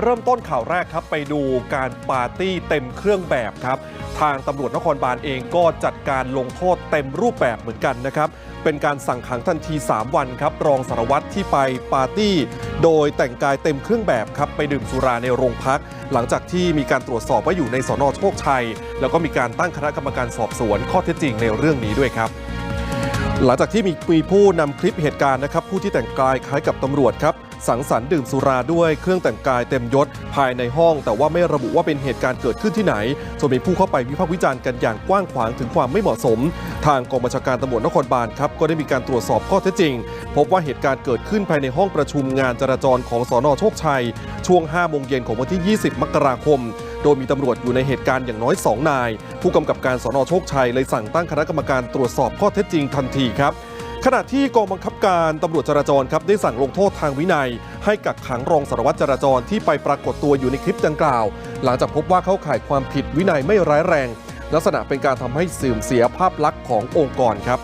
เริ่มต้นข่าวแรกครับไปดูการปาร์ตี้เต็มเครื่องแบบครับ ทางตำรวจนครบาลเองก็จัดการลงโทษเต็มรูปแบบเหมือนกันนะครับ เป็นการสั่งขังทันที 3 วันครับ รองสารวัตรที่ไปปาร์ตี้ โดยแต่งกายเต็มเครื่องแบบครับ ไปดื่มสุราในโรงพัก หลังจากที่มีการตรวจสอบว่าอยู่ในสอนอโชคชัย แล้วก็มีการตั้งคณะกรรมการสอบสวนข้อเท็จจริงในเรื่องนี้ด้วยครับ หลังจากที่มีมีผู้นำคลิปเหตุการณ์นะครับ ผู้ที่แต่งกายคล้ายกับตำรวจครับ สังสรรค์ดื่มสุราด้วยเครื่องแต่งกายเต็มยศภายในห้อง แต่ว่าไม่ระบุว่าเป็นเหตุการณ์เกิดขึ้นที่ไหนจนมีผู้เข้าไปวิพากษ์วิจารณ์กันอย่างกว้างขวางถึงความไม่เหมาะสม ทางกองบัญชาการตำรวจนครบาลครับก็ได้มีการตรวจสอบข้อเท็จจริง พบว่าเหตุการณ์เกิดขึ้นภายในห้องประชุมงานจราจรของสอนอโชคชัย ช่วง5โมงเย็นของวันที่ 20 มกราคม โดยมีตำรวจอยู่ในเหตุการณ์อย่างน้อย 2 นาย ผู้กำกับการสอนอโชคชัยเลยสั่งตั้งคณะกรรมการตรวจสอบข้อเท็จจริงทันทีครับขณะที่กองบังคับการตำรวจจราจรครับได้สั่งลงโทษทางวินัย ให้กักขังรองสารวัตรจราจรที่ไปปรากฏตัวอยู่ในคลิปดังกล่าว หลังจากพบว่าเข้าข่ายความผิดวินัยไม่ร้ายแรง ลักษณะเป็นการทำให้เสื่อมเสียภาพลักษณ์ขององค์กรครับ